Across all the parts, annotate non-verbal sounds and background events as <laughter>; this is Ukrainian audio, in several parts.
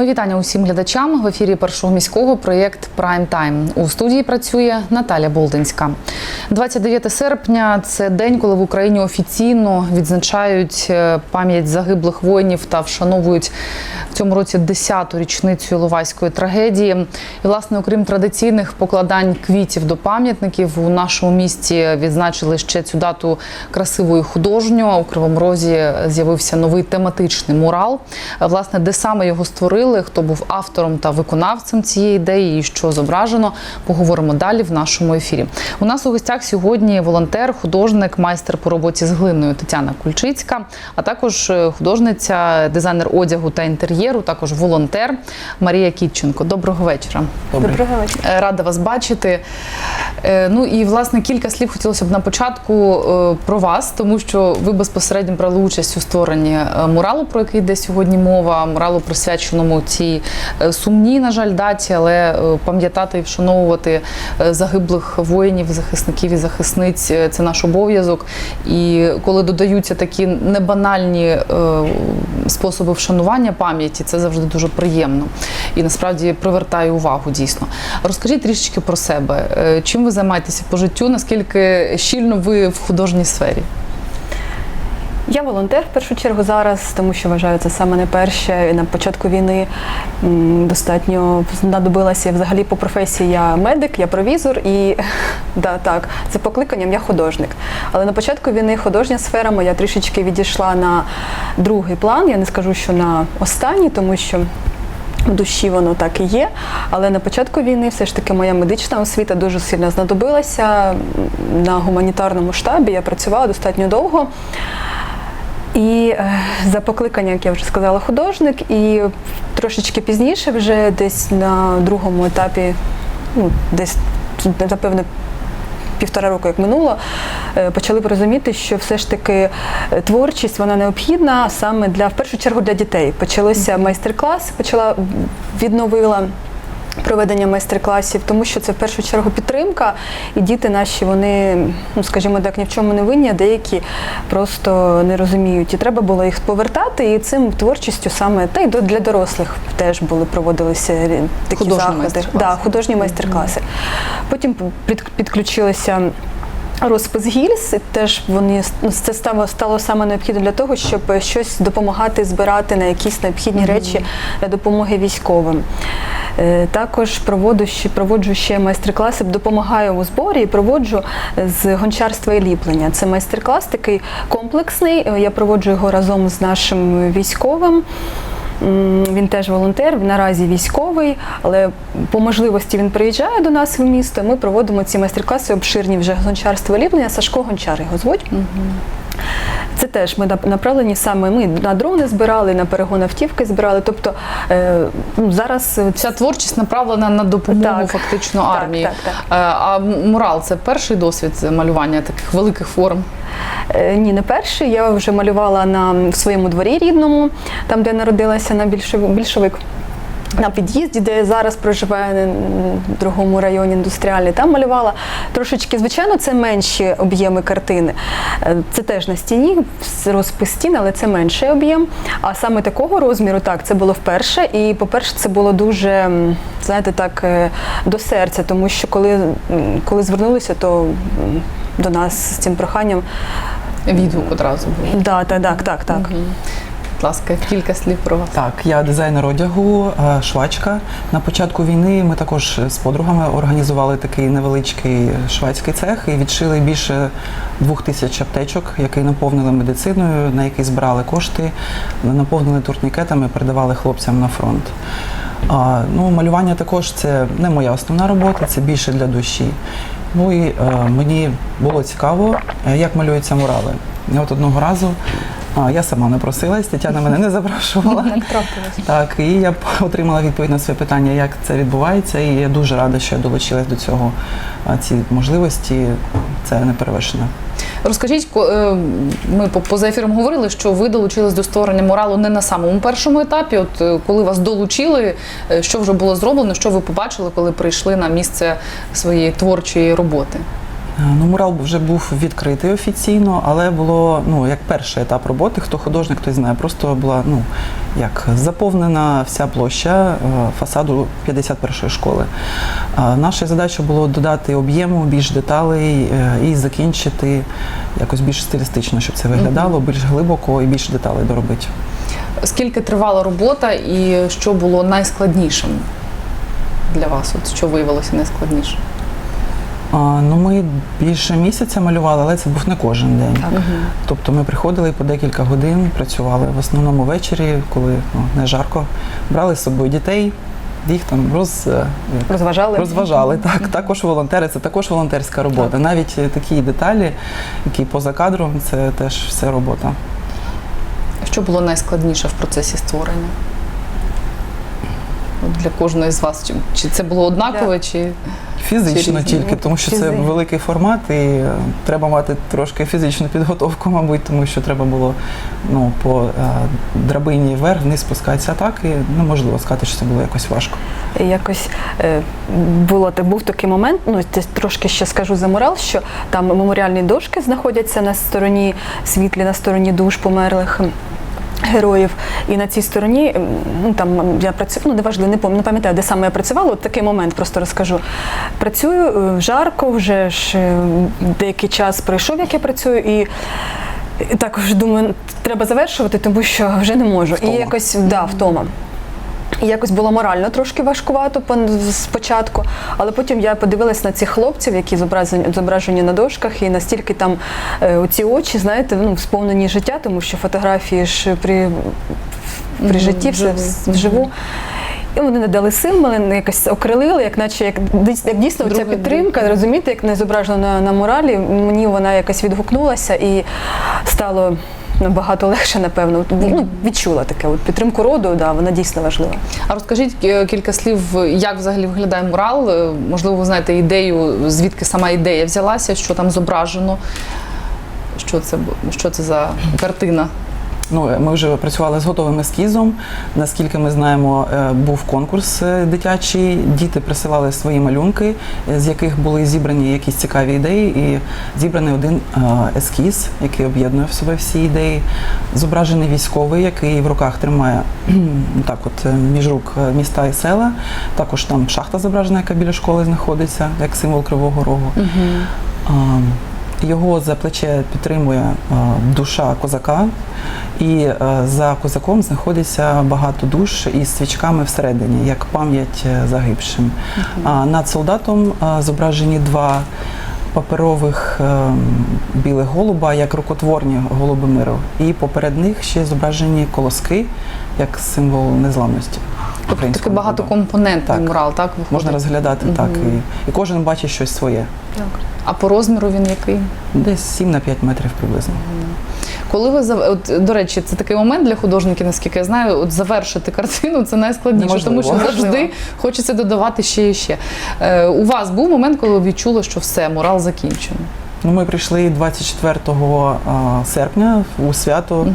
Мої вітання усім глядачам в ефірі першого міського проєкт Прайм Тайм. У студії працює Наталя Болдинська. 29 серпня це день, коли в Україні офіційно відзначають е, пам'ять загиблих воїнів та вшановують в цьому році 10-ту річницю Іловайської трагедії. І, власне, окрім традиційних покладань квітів до пам'ятників, у нашому місті відзначили ще цю дату красивою художньо. У Кривому Розі з'явився новий тематичний мурал. Власне, де саме його створили, хто був автором та виконавцем цієї ідеї, і що зображено, поговоримо далі в нашому ефірі. У нас у гостях сьогодні волонтер, художник, майстер по роботі з глиною Тетяна Кульчицька, а також е, художниця, дизайнер одягу та інтер'єру, також волонтер Марія Кітченко. Доброго вечора. Доброго вечора. Е, Рада вас бачити. Е, Ну і власне кілька слів хотілося б на початку е, про вас, тому що ви безпосередньо брали участь у створенні е, муралу, про який йде сьогодні мова. Муралу присвяченому цій сумній, на жаль, даті, але пам'ятати і вшановувати загиблих воїнів, захисників і захисниць це наш обов'язок. І коли додаються такі небанальні способи вшанування пам'яті, це завжди дуже приємно і насправді привертає увагу дійсно. Розкажіть трішечки про себе. Е, Чим ви займаєтеся по життю? Наскільки щільно ви в художній сфері? Я волонтер в першу чергу зараз, тому що вважаю це саме найперше. І На початку війни достатньо знадобилася взагалі по професії я медик, я провізор і <laughs> да, так, за покликанням я художник. Але на початку війни художня сфера моя трішечки відійшла на другий план. Я не скажу, що на останній, тому що. В душі воно так і є, але на початку війни все ж таки моя медична освіта дуже сильно знадобилася. На гуманітарному штабі я працювала достатньо довго. І е, за покликанням, як я вже сказала, художник, і трошечки пізніше, вже десь на другому етапі, ну, десь напевно. Півтора року, як минуло, е, почали б розуміти, що все ж таки е, творчість вона необхідна саме для в першу чергу для дітей. Почалося майстер-клас, почала відновила проведення майстер-класів, тому що це в першу чергу підтримка, і діти наші, вони, ну скажімо так, ні в чому не винні, а деякі просто не розуміють. І треба було їх повертати, і цим творчістю саме та й для дорослих теж були проводилися такі Художні заходи. майстер-класи. Да, художні майстер-класи. Потім підключилися. Розпис гільз теж вони ну, це стало стало саме необхідно для того, щоб щось допомагати збирати на якісь необхідні речі для допомоги військовим. Е, Також проводжу ще, проводжу ще майстер-класи, допомагаю у зборі і проводжу з гончарства і ліплення. Це майстер-клас такий комплексний. Е, Я проводжу його разом з нашим військовим. Він теж волонтер, наразі військовий, але по можливості він приїжджає до нас в місто. Ми проводимо ці майстер-класи обширні вже і ліплення. Сашко Гончар його звуть. Це теж ми направлені саме ми на дрони збирали, на перегон автівки збирали. Тобто е, ну, зараз е, Вся творчість направлена на допомогу Так. фактично армії. так, так. Е, А мурал це перший досвід малювання таких великих форм. Ні, не перший. Я вже малювала на в своєму дворі рідному, там, де народилася на більшовик. На під'їзді, де я зараз проживаю в другому районі індустріальний, там малювала трошечки. Звичайно, це менші об'єми картини. Е, Це теж на стіні, розпис стін, але це менший об'єм. А саме такого розміру, так, це було вперше. І, по-перше, це було дуже, знаєте, так, е, до серця, тому що коли, коли звернулися, то до нас з цим проханням Відгук одразу був. Да, так, так, так, так. Будь ласка, кілька слів про вас. Так, я дизайнер одягу, е, швачка. На початку війни ми також з подругами організували такий невеличкий шведський цех і відшили більше двох тисяч аптечок, які наповнили медициною, на які збирали кошти, наповнили турнікетами, передавали хлопцям на фронт. А, ну, малювання також це не моя основна робота, це більше для душі. Ну і е, мені було цікаво, е, як малюються мурали. І от одного разу а, я сама не просилась, Тетяна мене не запрошувала. Так. Так, і я отримала відповідь на своє питання, як це відбувається, і я дуже рада, що я долучилась до цього. А Ці можливості це не перевершено. Розкажіть, е, ми по- поза ефіром говорили, що ви долучились до створення муралу не на самому першому етапі. От е, коли вас долучили, е, що вже було зроблено, що ви побачили, коли прийшли на місце своєї творчої роботи? Е, Ну, мурал вже був відкритий офіційно, але було ну як перший етап роботи. Хто художник, той знає. Просто була ну як заповнена вся площа е, фасаду 51-ї школи. Наша задача було додати об'єму, більш деталей е, і закінчити якось більш стилістично, щоб це виглядало, більш глибоко і більш деталей доробити. Скільки тривала робота і що було найскладнішим для вас? От що виявилося найскладнішим? А, ну, ми більше місяця малювали, але це був не кожен день. Тобто ми приходили і по декілька годин, працювали в основному ввечері, коли ну, не жарко, брали з собою дітей, їх там роз, е, Розважали? розважали. Так, також волонтери, це також волонтерська робота. Навіть е, такі деталі, які поза кадром, це теж все робота. Що було найскладніше в процесі створення? Для кожної з вас. Чи, чи це було однаково, чи Фізично Чи тільки, тому що це Фізи. великий формат, і е, треба мати трошки фізичну підготовку, мабуть, тому що треба було ну, по е, драбині вверх, вниз спускатися так, і неможливо сказати, що це було якось важко. Якось е, було так, був такий момент. Ну це трошки ще скажу за мурал, що там меморіальні дошки знаходяться на стороні світлі, на стороні душ померлих. Героїв, і на цій стороні ну там я працюю, ну неважливо, не пам'ятаю, не пам'ятаю, де саме я працювала. От такий момент просто розкажу. Працюю е, жарко, вже ж е, деякий час пройшов, як я працюю, і також думаю, треба завершувати, тому що вже не можу. Втома. І якось да, втома. І якось було морально трошки важкувато спочатку, але потім я подивилась на цих хлопців, які зображені, зображені на дошках, і настільки там е, оці очі, знаєте, ну, сповнені життя, тому що фотографії ж при, при житті все вживу. І вони не дали сил, мене якось окрилили, як наче як, як дійсно ця Другий підтримка, розумієте, як не зображено на, на муралі, мені вона якось відгукнулася і стало набагато легше, напевно. Ну, відчула таке. От підтримку роду, да, вона дійсно важлива. А розкажіть е, кілька слів, як взагалі виглядає мурал? Е, Можливо, ви знаєте ідею, звідки сама ідея взялася, що там зображено, що це, що це за картина? Ну, ми вже працювали з готовим ескізом. Наскільки ми знаємо, е, був конкурс е, дитячий. Діти присилали свої малюнки, е, з яких були зібрані якісь цікаві ідеї, і зібраний один е, ескіз, який об'єднує в себе всі ідеї. Зображений військовий, який в руках тримає <clears throat> так, от е, між рук е, міста і села. Також там шахта зображена, яка біля школи знаходиться, як символ Кривого Рогу. А, Його за плече підтримує душа козака, і е, за козаком знаходиться багато душ із свічками всередині, як пам'ять е, загибшим. А над солдатом е, зображені два паперових е, білих голуба, як рукотворні голуби миру. І поперед них ще зображені колоски, як символ незламності. Тобто такий багатокомпонентний Так. мурал, так? Виходить? Можна розглядати Мгм. так. І, і кожен бачить щось своє. А по розміру він який? Десь 7 на 5 метрів приблизно. Коли ви от, до речі, це такий момент для художників, наскільки я знаю, от завершити картину це найскладніше, Неможливо. тому що завжди хочеться додавати ще і ще. Е, у вас був момент, коли ви відчули, що все, мурал закінчено. Ну, ми прийшли 24 а, серпня у свято,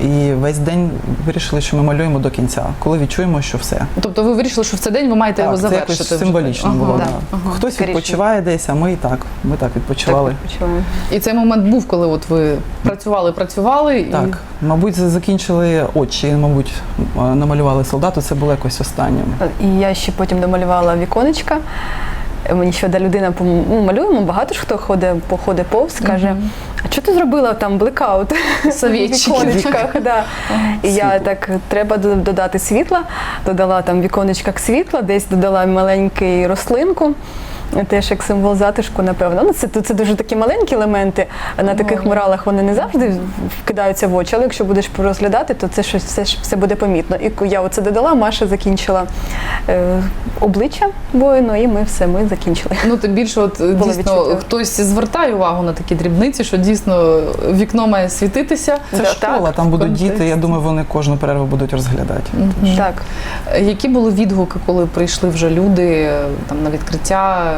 і весь день вирішили, що ми малюємо до кінця, коли відчуємо, що все. Тобто ви вирішили, що в цей день ви маєте його це якось символічно Ага. було. да. Да. Ага. Хтось Скоріше. відпочиває десь, а ми і так. Ми так відпочивали. Так. І цей момент був, коли от ви працювали, працювали. І... Так, мабуть, закінчили очі, мабуть, намалювали солдату. Це було якось останнім. І я ще потім домалювала віконечка. Мені ще одна людина ну, малюємо, багато ж хто ходить, походить повз, каже, а що ти зробила там блекаут <laughs> в віконечках? Да. І я так, треба додати світла, додала там віконечках світла, десь додала маленький рослинку. Теж як символ затишку, напевно. Ну, це, це дуже такі маленькі елементи. На таких муралах вони не завжди вкидаються в очі, але якщо будеш розглядати, то це щось все, все буде помітно. І я оце додала, Маша закінчила е, обличчя воїну, і ми все, ми закінчили. Ну, тим більше, от дійсно відчуття. хтось звертає увагу на такі дрібниці, що дійсно вікно має світитися. Це Да, школа, так, там будуть контекст. діти. Я думаю, вони кожну перерву будуть розглядати. Мгм. Так. Е, Які були відгуки, коли прийшли вже люди е, там на відкриття,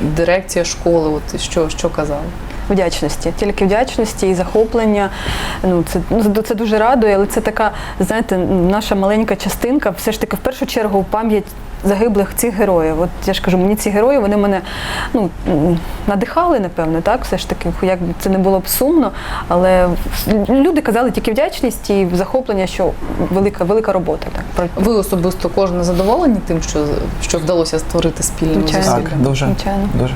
дирекція школи? От що, що казали? Вдячності, тільки вдячності і захоплення. Ну це ну це дуже радує, але це така, знаєте, наша маленька частинка. Все ж таки, в першу чергу, пам'ять загиблих цих героїв. От я ж кажу, мені ці герої вони мене ну надихали, напевно, так. Все ж таки, як би це не було б сумно, але люди казали тільки вдячність і захоплення, що велика велика робота. Так Ви особисто кожен задоволені тим, що, що вдалося створити спільно Звичайно. Так, дуже. Звичайно. дуже.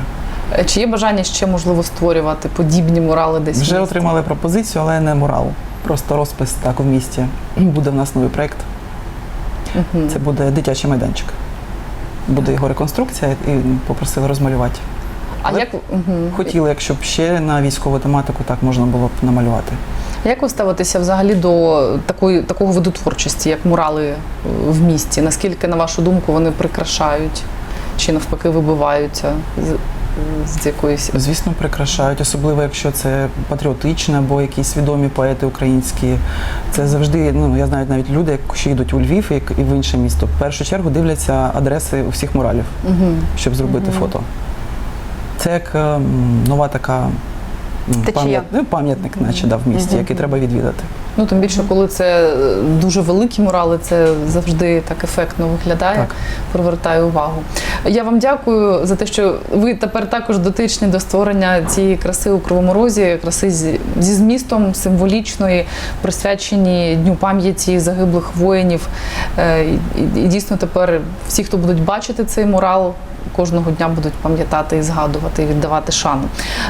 Е, Чи є бажання ще можливо створювати подібні мурали десь? Вже місті? отримали пропозицію, але не мурал. Просто розпис так у місті. Буде в нас новий проєкт. Мгм. Це буде дитячий майданчик. Буде його реконструкція і попросили розмалювати. А Але як, мгм. Хотіли, якщо б ще на військову тематику так можна було б намалювати. як ви ставитеся взагалі до такої такого виду творчості, як мурали е, в місті? Наскільки, на вашу думку, вони прикрашають чи навпаки вибиваються з, якоїсь Звісно, прикрашають, особливо якщо це патріотичне або якісь відомі поети українські. Це завжди, ну я знаю навіть люди, що йдуть у Львів і в інше місто. В першу чергу дивляться адреси у всіх муралів, Угу. щоб зробити Мгм. фото. Це як ем, нова така ну, пам'ятник, наче да, в місті, Мгм. який треба відвідати. Ну тим більше, коли це е, дуже великі мурали, це завжди так ефектно виглядає, Так. привертає увагу. Я вам дякую за те, що ви тепер також дотичні до створення цієї краси у Кривому Розі, краси зі, змістом символічної, присвячені Дню пам'яті загиблих воїнів. Е, І, дійсно тепер всі, хто будуть бачити цей мурал. Кожного дня будуть пам'ятати і згадувати і віддавати шану.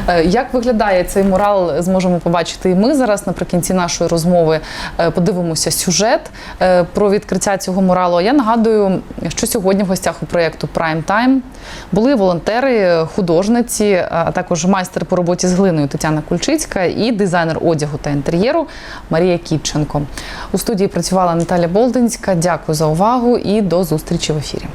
Е, Як виглядає цей мурал, зможемо побачити і ми зараз наприкінці нашої розмови. Е, Подивимося сюжет про відкриття цього муралу. А я нагадую, що сьогодні в гостях у проєкту Prime Time були волонтери, художниці, а також майстер по роботі з глиною Тетяна Кульчицька і дизайнер одягу та інтер'єру Марія Кіпченко. У студії працювала Наталя Болдинська. Дякую за увагу і до зустрічі в ефірі.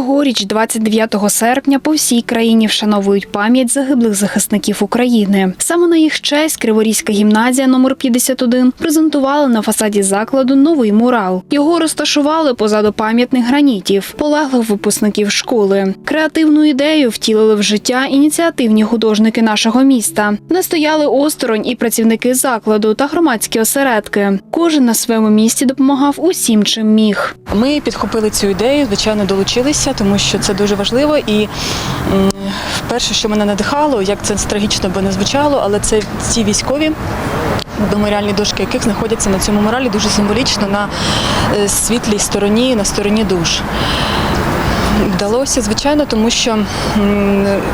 Цьогоріч, 29 серпня, по всій країні вшановують пам'ять загиблих захисників України. Саме на їх честь Криворізька гімназія номер 51 презентувала на фасаді закладу новий мурал. Його розташували позаду пам'ятних гранітів, полеглих випускників школи. Креативну ідею втілили в життя ініціативні художники нашого міста. Не стояли осторонь і працівники закладу та громадські осередки. Кожен на своєму місці допомагав усім, чим міг. Ми підхопили цю ідею, звичайно, долучилися, тому що це дуже важливо. І перше, що мене надихало, як це трагічно би не звучало, але це ці військові. Меморіальні дошки, яких знаходяться на цьому моралі дуже символічно на е, світлій стороні, на стороні душ. Вдалося, звичайно, тому що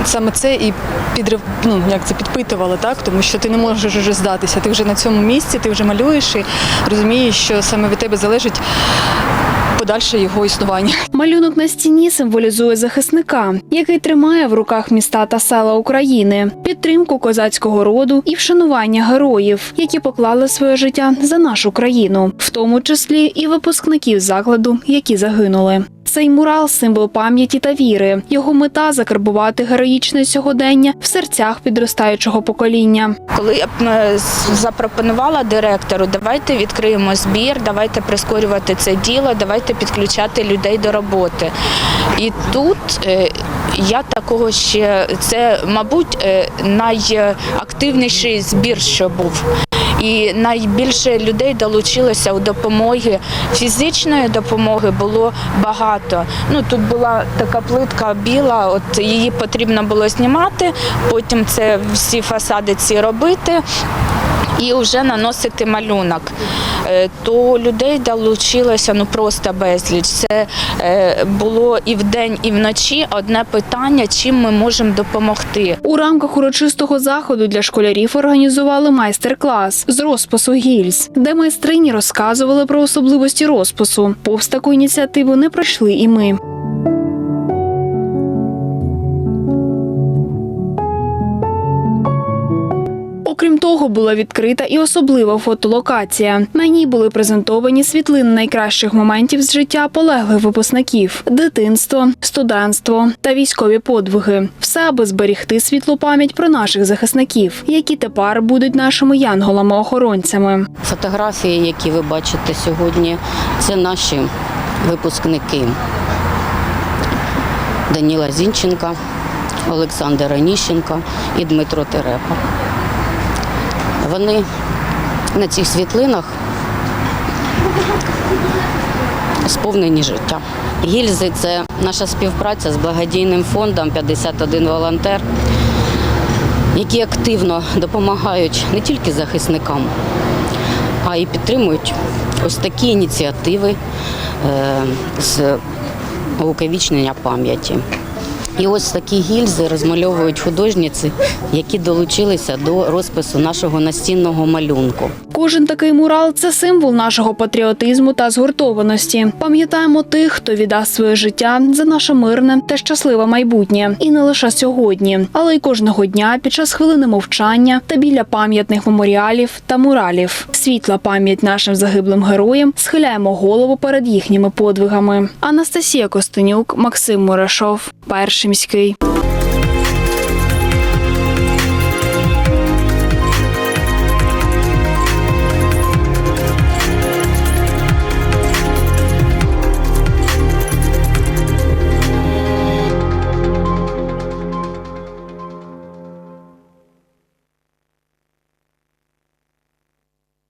саме це і підрив, ну як це підпитувало, так тому що ти не можеш вже здатися. Ти вже на цьому місці, ти вже малюєш і розумієш, що саме від тебе залежить подальше його існування. Малюнок на стіні символізує захисника, який тримає в руках міста та села України, підтримку козацького роду і вшанування героїв, які поклали своє життя за нашу країну, в тому числі і випускників закладу, які загинули. Цей мурал символ пам'яті та віри. Його мета закарбувати героїчне сьогодення в серцях підростаючого покоління. Коли я е, запропонувала директору, давайте відкриємо збір, давайте прискорювати це діло, давайте підключати людей до роботи. І тут е, я такого ще це, мабуть, е, найактивніший збір, що був. І найбільше людей долучилося у допомоги фізичної допомоги було багато. Ну тут була така плитка біла, от її потрібно було знімати, потім це всі фасади ці робити. І вже наносити малюнок. Е, То людей долучилося ну просто безліч. Це е, було і вдень, і вночі одне питання, чим ми можемо допомогти. У рамках урочистого заходу для школярів організували майстер-клас з розпису гільз, де майстрині розказували про особливості розпису. Повз таку ініціативу не пройшли і ми. Окрім того, була відкрита і особлива фотолокація. На ній були презентовані світлини найкращих моментів з життя полеглих випускників, дитинство, студентство та військові подвиги. Все аби зберігти світлу пам'ять про наших захисників, які тепер будуть нашими янголами-охоронцями. Фотографії, які ви бачите сьогодні, це наші випускники Даніла Зінченка, Олександр Аніщенко і Дмитро Терепа. Вони на цих світлинах сповнені життя. Гільзи це наша співпраця з благодійним фондом 51 волонтер, які активно допомагають не тільки захисникам, а й підтримують ось такі ініціативи е, з увіковічнення пам'яті. І ось такі гільзи розмальовують художниці, які долучилися до розпису нашого настінного малюнку. Кожен такий мурал це символ нашого патріотизму та згуртованості. Пам'ятаємо тих, хто віддасть своє життя за наше мирне та щасливе майбутнє, і не лише сьогодні, але й кожного дня під час хвилини мовчання та біля пам'ятних меморіалів та муралів. Світла пам'ять нашим загиблим героям схиляємо голову перед їхніми подвигами. Анастасія Костенюк, Максим Мурашов, перший міський.